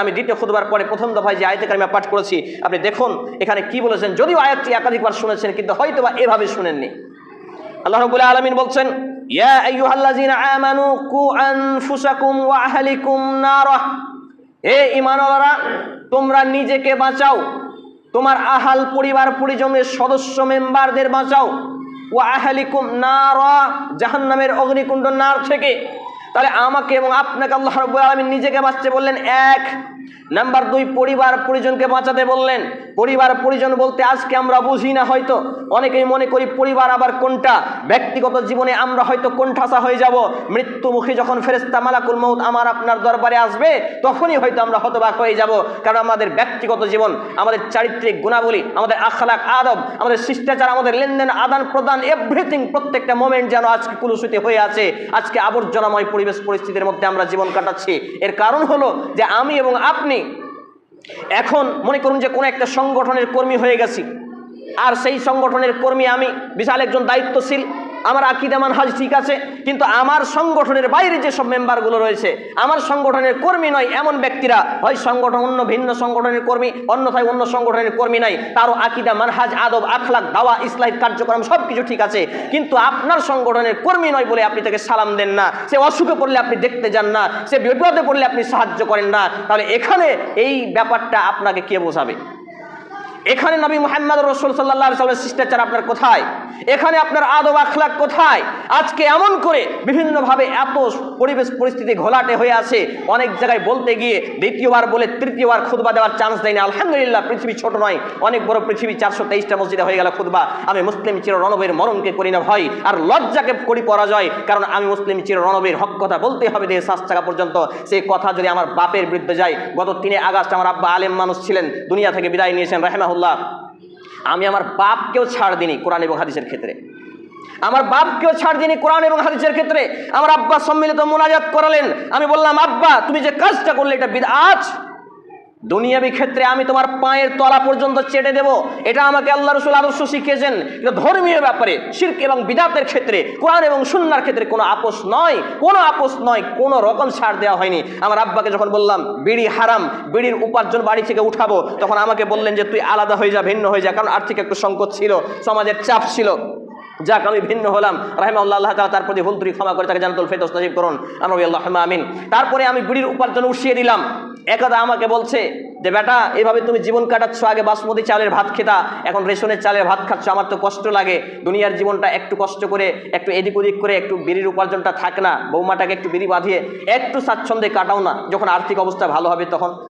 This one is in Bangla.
আমি দ্বিতীয় খুদবার পরে প্রথম দফায় যে আয়তে কারিমা পাঠ করেছি, আপনি দেখুন, এখানে কি বলেছেন? যদিও আয়াতটি একাধিকবার শুনেছেন, কিন্তু হয়তো বা এভাবে শুনেননি। আল্লাহ রাব্বুল আলামিন বলছেন, ইয়া আইয়ুহাল্লাযীনা আমানু কু আনফুসাকুম ওয়া আহলিকুম নারা। হে ঈমানওয়ালারা, তোমরা নিজেকে বাঁচাও। তোমার আহাল পরিবার পরিজনের সদস্য মেম্বারদের বাঁচাও। ওয়া আহলিকুম নারা, জাহান্নামের অগ্নিকুণ্ড নার থেকে। তাহলে আমাকে এবং আপনাকে আল্লাহ রব্বুল আলমিন নিজেকে বাঁচতে বললেন এক নাম্বার দুই, পরিবার পরিজনকে বাঁচাতে বললেন। পরিবার পরিজন বলতে আজকে আমরা বুঝি না হয়তো। অনেকেই মনে করি পরিবার আবার কোনটা? ব্যক্তিগত জীবনে আমরা হয়তো কোণঠাসা হয়ে যাব। মৃত্যুমুখী যখন ফেরেস্তা মালাকুল মৌত আমার আপনার দরবারে আসবে, তখনই হয়তো আমরা হতবাক হয়ে যাব। কারণ আমাদের ব্যক্তিগত জীবন, আমাদের চারিত্রিক গুণাবলী, আমাদের আখলাক আদব, আমাদের শিষ্টাচার, আমাদের লেনদেন, আদান প্রদান এভরিথিং প্রত্যেকটা মোমেন্ট যেন আজকে কুলুসিতে হয়ে আছে। আজকে আবর্জনাময় পরিবেশ পরিস্থিতির মধ্যে আমরা জীবন কাটাচ্ছি। এর কারণ হলো যে আমি এবং আপনি এখন মনে করুন যে কোনো একটা সংগঠনের কর্মী হয়ে গেছি। আর সেই সংগঠনের কর্মী আমি, বিশাল একজন দায়িত্বশীল আমার আকিদা মানহাজ ঠিক আছে, কিন্তু আমার সংগঠনের বাইরে যেসব মেম্বারগুলো রয়েছে, আমার সংগঠনের কর্মী নয় এমন ব্যক্তিরা। হয় সংগঠন অন্য, ভিন্ন সংগঠনের কর্মী, অন্যথায় অন্য সংগঠনের কর্মী নাই। তারও আকিদা মানহাজ, আদব, আখলাক, দাওয়া ইসলাহিক কার্যক্রম সব কিছু ঠিক আছে, কিন্তু আপনার সংগঠনের কর্মী নয় বলে আপনি তাকে সালাম দেন না। সে অসুখে পড়লে আপনি দেখতে যান না, সে বিপদে পড়লে আপনি সাহায্য করেন না। তাহলে এখানে এই ব্যাপারটা আপনাকে কে বোঝাবে? এখানে নবী মোহাম্মদ রসুল সাল্লাহ সাল্লামের শিষ্টাচার আপনার কোথায়? এখানে আপনার আদব আখলাক কোথায়? আজকে এমন করে বিভিন্নভাবে এত পরিবেশ পরিস্থিতি ঘোলাটে হয়ে আছে। অনেক জায়গায় বলতে গিয়ে দ্বিতীয়বার বলে তৃতীয়বার খুদবা দেওয়ার চান্স দেয়নি। আলহামদুলিল্লাহ, পৃথিবী ছোট নয়, অনেক বড় পৃথিবী, চারশো তেইশটা মসজিদে হয়ে গেল খুদবা আমি মুসলিম চির রণবের মরণকে করি না ভয় আর লজ্জাকে করি পরাজয়, কারণ আমি মুসলিম চির রণবের হক কথা বলতে হবে দেহ শ্বাস টাকা পর্যন্ত। সেই কথা যদি আমার বাপের বিরুদ্ধে যায়, গত তিনে আগস্ট আমার আব্বা আলেম মানুষ ছিলেন, দুনিয়া থেকে বিদায় নিয়েছেন রাহেমাহুল্লাহ, আমি আমার বাপকেও ছাড় দিনি কোরআন এবং হাদিসের ক্ষেত্রে। আমার বাপকেও ছাড় দিনি কোরআন এবং হাদিসের ক্ষেত্রে। আমার আব্বা সম্মিলিত মোনাজাত করালেন। আমি বললাম, আব্বা, তুমি যে কাজটা করলে এটা বিদ বিদআত। দুনিয়াবি ক্ষেত্রে আমি তোমার পায়ের তলা পর্যন্ত চেটে দেব। এটা আমাকে আল্লাহ রসুল আদর্শ শিখিয়েছেন। কিন্তু ধর্মীয় ব্যাপারে, শির্ক এবং বিদাতের ক্ষেত্রে, কোরআন এবং সুন্নার ক্ষেত্রে কোনো আপোষ নয়। কোনো আপোষ নয়, কোনো রকম ছাড় দেওয়া হয়নি। আমার আব্বাকে যখন বললাম, বিড়ি হারাম, বিড়ির উপার্জন বাড়ি থেকে উঠাবো, তখন আমাকে বললেন যে, তুই আলাদা হয়ে যা, ভিন্ন হয়ে যা। কারণ আর্থিক একটু সংকট ছিল, সমাজের চাপ ছিল। যাক, আমি ভিন্ন হলাম। রাহেমা আল্লাহ তালা তার প্রতি ভুল ত্রুটি ক্ষমা করে তাকে জানাতুল নজিব করুন। আমরা আল্লাহ আমিন। তারপরে আমি বিড়ির উপার্জন উঠিয়ে দিলাম। একদা আমাকে বলছে যে, বেটা, এভাবে তুমি জীবন কাটাচ্ছ, আগে বাসমতি চালের ভাত খেতা, এখন রেশনের চালের ভাত খাচ্ছ, আমার তো কষ্ট লাগে। দুনিয়ার জীবনটা একটু কষ্ট করে, একটু এদিক ওদিক করে, একটু বিড়ির উপার্জনটা থাক না। বৌমাটাকে একটু বিড়ি বাঁধিয়ে একটু স্বাচ্ছন্দ্যে কাটাও না, যখন আর্থিক অবস্থা ভালো হবে তখন।